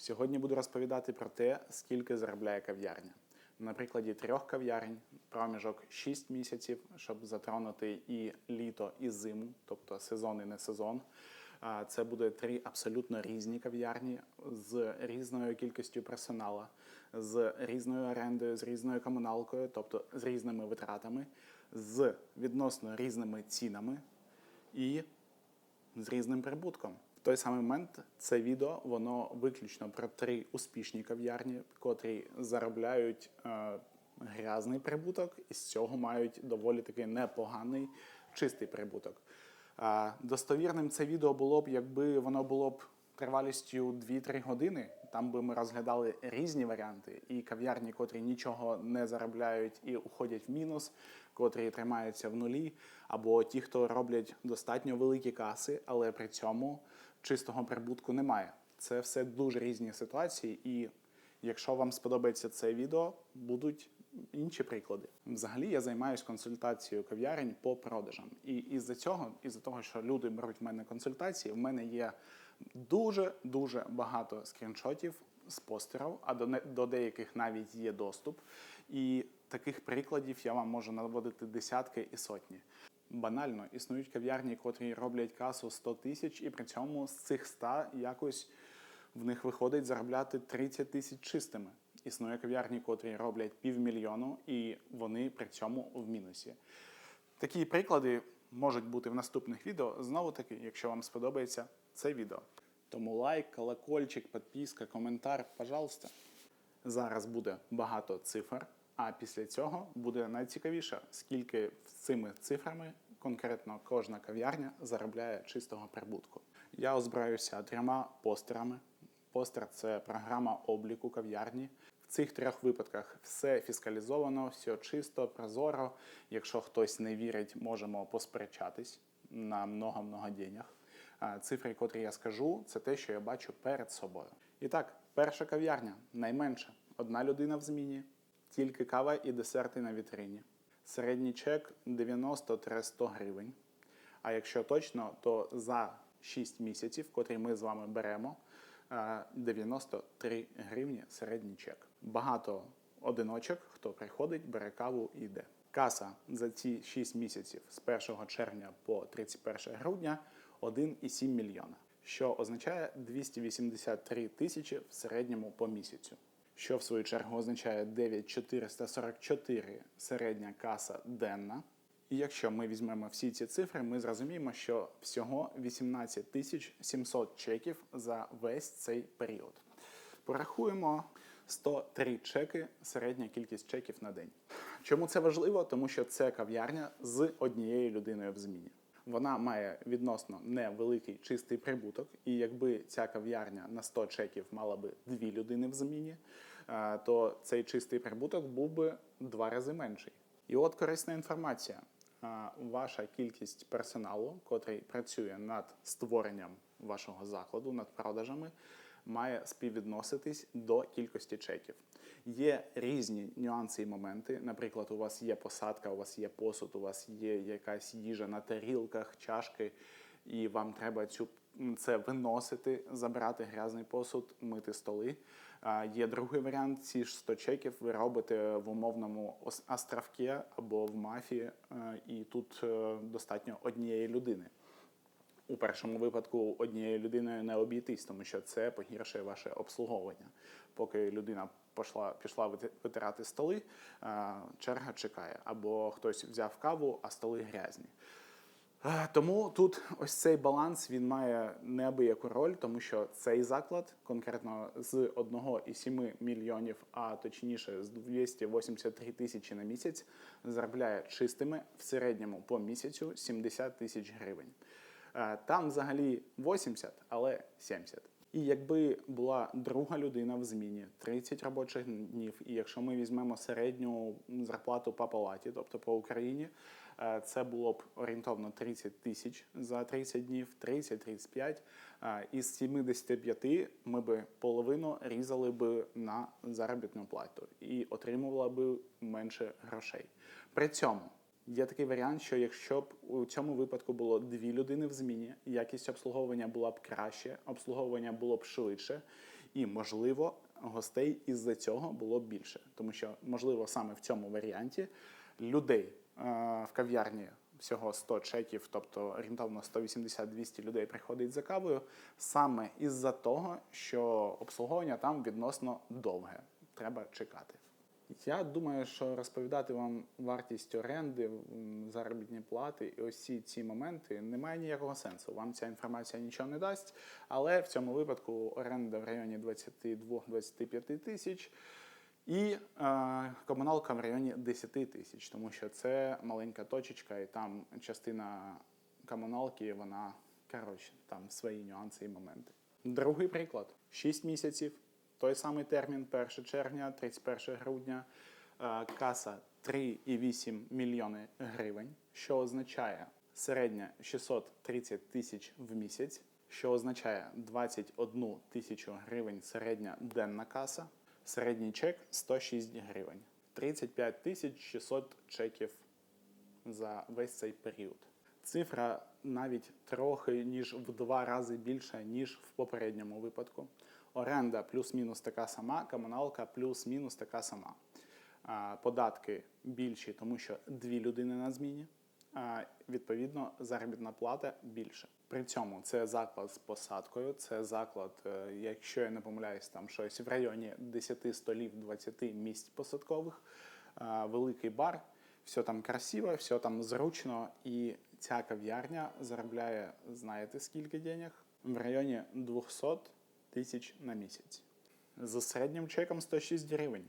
Сьогодні буду розповідати про те, скільки заробляє кав'ярня. На прикладі трьох кав'ярень проміжок 6 місяців, щоб затронути і літо, і зиму, тобто сезон і не сезон. Це буде три абсолютно різні кав'ярні з різною кількістю персоналу, з різною орендою, з різною комуналкою, тобто з різними витратами, з відносно різними цінами і з різним прибутком. В той самий момент це відео воно виключно про три успішні кав'ярні, котрі заробляють е, грязний прибуток, і з цього мають доволі таки непоганий чистий прибуток. Е, достовірним це відео було б, якби воно було б тривалістю 2-3 години. Там би ми розглядали різні варіанти, і кав'ярні, котрі нічого не заробляють і уходять в мінус, котрі тримаються в нулі, або ті, хто роблять достатньо великі каси, але при цьому чистого прибутку немає. Це все дуже різні ситуації, і якщо вам сподобається це відео, будуть інші приклади. Взагалі я займаюся консультацією кав'ярень по продажам. І із-за цього, із-за того, що люди беруть в мене консультації, в мене є дуже дуже багато скріншотів з постерів, а до, не- до деяких навіть є доступ. І таких прикладів я вам можу наводити десятки і сотні. Банально існують кав'ярні, котрі роблять касу 100 тисяч, і при цьому з цих 100 якось в них виходить заробляти 30 тисяч чистими. Існує кав'ярні, котрі роблять півмільйону, і вони при цьому в мінусі. Такі приклади можуть бути в наступних відео. Знову таки, якщо вам сподобається це відео. Тому лайк, колокольчик, підписка, коментар, пожалуйста. Зараз буде багато цифр, а після цього буде найцікавіше, скільки цими цифрами конкретно кожна кав'ярня заробляє чистого прибутку. Я озброюся трьома постерами. Постер це програма обліку кав'ярні. В цих трьох випадках все фіскалізовано, все чисто, прозоро. Якщо хтось не вірить, можемо посперечатись на много-много денег. Цифри, котрі я скажу, це те, що я бачу перед собою. І так, перша кав'ярня найменша. Одна людина в зміні, тільки кава і десерти на вітрині. Середній чек 90-100 гривень. А якщо точно, то за 6 місяців, котрі ми з вами беремо, е, 93 гривні середній чек. Багато одиночок, хто приходить, бере каву і йде. Каса за ці 6 місяців з 1 червня по 31 грудня 1,7 мільйона, що означає 283 тисячі в середньому по місяцю. Що в свою чергу означає 9444 середня каса денна. І якщо ми візьмемо всі ці цифри, ми зрозуміємо, що всього 18 тисяч 700 чеків за весь цей період. Порахуємо 103 чеки, середня кількість чеків на день. Чому це важливо? Тому що це кав'ярня з однією людиною в зміні. Вона має відносно невеликий чистий прибуток, і якби ця кав'ярня на 100 чеків мала би дві людини в зміні, то цей чистий прибуток був би два рази менший. І от корисна інформація. Ваша кількість персоналу, котрий працює над створенням вашого закладу, над продажами, має співвідноситись до кількості чеків. Є різні нюанси і моменти. Наприклад, у вас є посадка, у вас є посуд, у вас є якась їжа на тарілках, чашки, і вам треба цю це виносити, забирати грязний посуд, мити столи. Є другий варіант: ці ж 100 чеків ви робите в умовному ос- островці або в мафії, і тут е, достатньо однієї людини. У першому випадку однією людиною не обійтись, тому що це погіршує ваше обслуговування. Поки людина пішла, пішла витирати столи, черга чекає, або хтось взяв каву, а столи грязні. Е, Тому тут ось цей баланс він має неабияку роль, тому що цей заклад конкретно з 1,7 мільйонів, а точніше з 283 тисячі на місяць, заробляє чистими в середньому по місяцю 70 тисяч гривень. Е, Там взагалі 80, але 70. І якби була друга людина в зміні 30 робочих днів, і якщо ми візьмемо середню зарплату по палаті, тобто по Україні, це було б орієнтовно 30 тисяч за 30 днів, 30-35. Е, Із 75 ми би половину різали би на заробітну плату і отримувала би менше грошей. При цьому Є такий варіант, що якщо б у цьому випадку було дві людини в зміні, якість обслуговування була б краще, обслуговування було б швидше, І, можливо, гостей із-за цього було більше, тому що, можливо, саме в цьому варіанті людей е, в кав'ярні всього 100 чеків, тобто орієнтовно 180-200 людей приходить за кавою, саме із-за того, що обслуговування там відносно довге. Треба чекати. Я думаю, що розповідати вам вартість оренди, заробітні плати і ці, ці моменти немає ніякого сенсу. Вам ця інформація нічого не дасть, але в цьому випадку оренда в районі 22-25 тисяч і е, комуналка в районі 10 тисяч, тому що це маленька точечка, і там частина комуналки, вона коротше, там свої нюанси і моменти. Другий приклад: 6 місяців, той самий термін, 1 червня, 31 грудня, е, каса 3,8 мільйони гривень, що означає середня 630 тисяч в місяць, що означає 21 тисячу гривень середня денна каса, середній чек 106 гривень, 35 600 чеків за весь цей період. Цифра навіть трохи ніж в два рази більша, ніж в попередньому випадку. Оренда плюс-мінус така сама, комуналка плюс-мінус така сама. Податки більші, тому що дві людини на зміні. Відповідно, заробітна плата більше. При цьому це заклад з посадкою, це заклад, е, якщо я не помиляюсь, там щось в районі 10 столів, 20 місць посадкових, великий бар, все там красиво, все там зручно, і ця кав'ярня заробляє, знаєте, скільки денег? В районі 200 тисяч на місяць. З середнім чеком 106 гривень.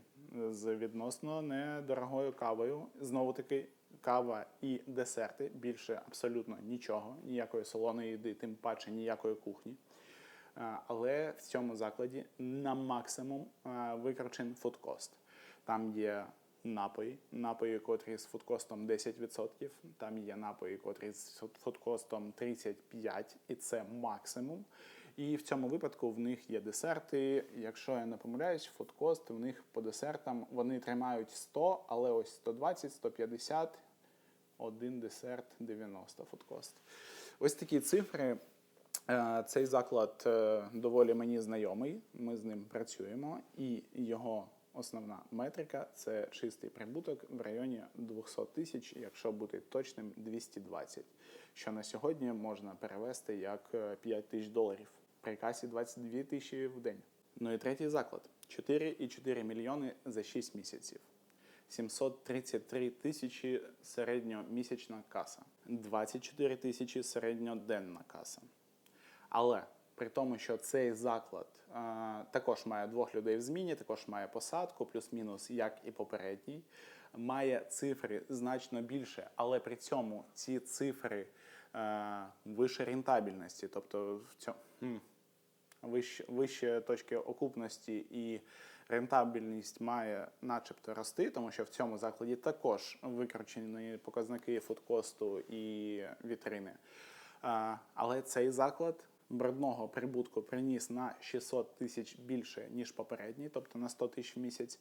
З відносно недорогою кавою. Знову таки, кава і десерти. Більше абсолютно нічого, ніякої солоної їди, тим паче ніякої кухні. Але в цьому закладі на максимум а, викручен фудкост. Там є напої, напої, котрі з фудкостом 10%, там є напої, котрі з фудкостом 35%, і це максимум. І в цьому випадку в них є десерти. Якщо я не помиляюсь, фудкост в них по десертам вони тримають 100, але ось 120, 150, один десерт 90 фудкост. Ось такі цифри. Е, Цей заклад е, доволі мені знайомий. Ми з ним працюємо, і його основна метрика це чистий прибуток в районі 200 тисяч, якщо бути точним, 220, що на сьогодні можна перевести як е, 5 тисяч доларів при касі 22 тисячі в день. Ну і третій заклад: 4,4 мільйони за 6 місяців. 733 тисячі середньомісячна каса, 24 тисячі середньоденна каса. Але при тому, що цей заклад е, також має двох людей в зміні, також має посадку, плюс-мінус, як і попередній, має цифри значно більше, але при цьому ці цифри е, вище рентабельності, тобто в цьому. вище, вище точки окупності і рентабельність має начебто рости, тому що в цьому закладі також викручені показники фудкосту і вітрини. Але цей заклад брудного прибутку приніс на 600 тисяч більше, ніж попередній, тобто на 100 тисяч в місяць.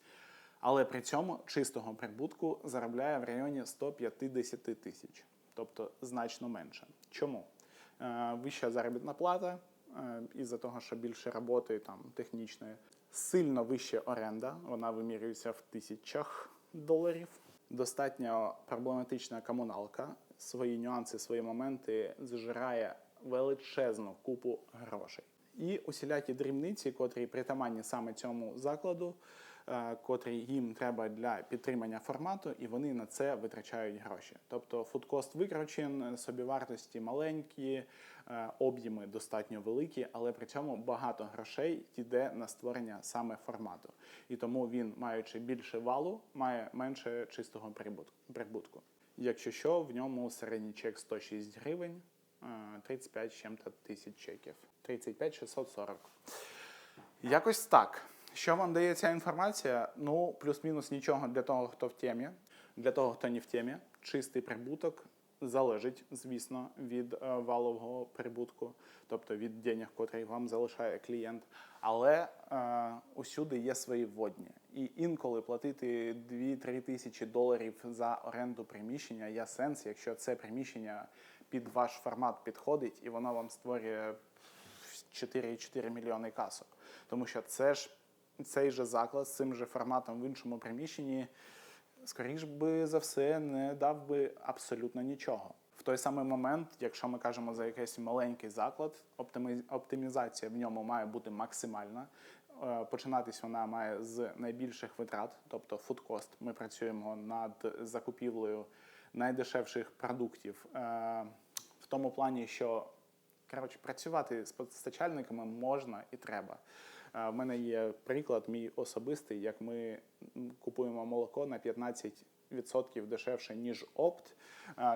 Але при цьому чистого прибутку заробляє в районі 150 тисяч, тобто значно менше. Чому? Е, Вища заробітна плата, е, із-за того, що більше роботи там технічної, сильно вища оренда, вона вимірюється в тисячах доларів. Достатньо проблематична комуналка, свої нюанси, свої моменти зжирає величезну купу грошей. І усілякі дрібниці, котрі притаманні саме цьому закладу, котрі їм треба для підтримання формату, і вони на це витрачають гроші. Тобто фудкост викручен, собівартості маленькі, е, об'єми достатньо великі, але при цьому багато грошей йде на створення саме формату. І тому він, маючи більше валу, має менше чистого прибутку-. Якщо що, в ньому середній чек 106 гривень, е, 35 чим-то тисяч чеків. 35 640. Якось так. Що вам дає ця інформація? Ну, плюс-мінус нічого для того, хто в темі. Для того, хто не в темі, чистий прибуток залежить, звісно, від е, валового прибутку, тобто від денег, котрі вам залишає клієнт. Але е, усюди є свої вводні. І інколи платити 2-3 тисячі доларів за оренду приміщення є сенс, якщо це приміщення під ваш формат підходить і воно вам створює 4,4 мільйони касок. Тому що це ж цей же заклад з цим же форматом в іншому приміщенні, скоріш би за все, не дав би абсолютно нічого. В той самий момент, якщо ми кажемо за якийсь маленький заклад, оптимі- оптимізація в ньому має бути максимальна. Е, Починатись вона має з найбільших витрат, тобто фудкост. Ми працюємо над закупівлею найдешевших продуктів е, в тому плані, що коротше, працювати з постачальниками можна і треба. В мене є приклад, мій особистий, як ми купуємо молоко на 15% дешевше, ніж опт,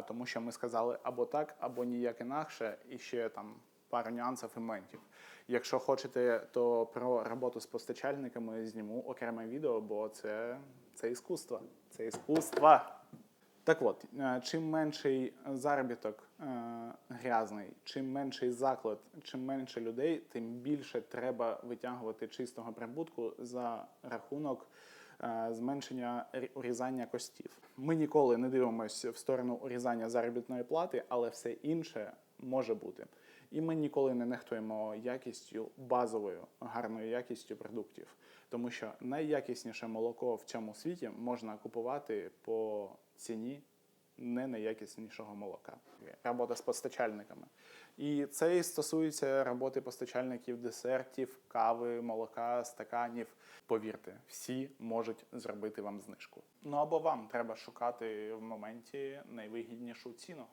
тому що ми сказали або так, або ніяк інакше, і ще там пару нюансів і моментів. Якщо хочете, то про роботу з постачальниками зніму окреме відео, бо це, це іскусство. Це іскусство. Так от, е, чим менший заробіток е, грязний, чим менший заклад, чим менше людей, тим більше треба витягувати чистого прибутку за рахунок е, зменшення урізання костів. Ми ніколи не дивимося в сторону урізання заробітної плати, але все інше може бути. І ми ніколи не нехтуємо якістю базовою, гарною якістю продуктів, тому що найякісніше молоко в цьому світі можна купувати по ціні не найякіснішого молока. Робота з постачальниками. І це і стосується роботи постачальників десертів, кави, молока, стаканів. Повірте, всі можуть зробити вам знижку. Ну або вам треба шукати в моменті найвигіднішу ціну.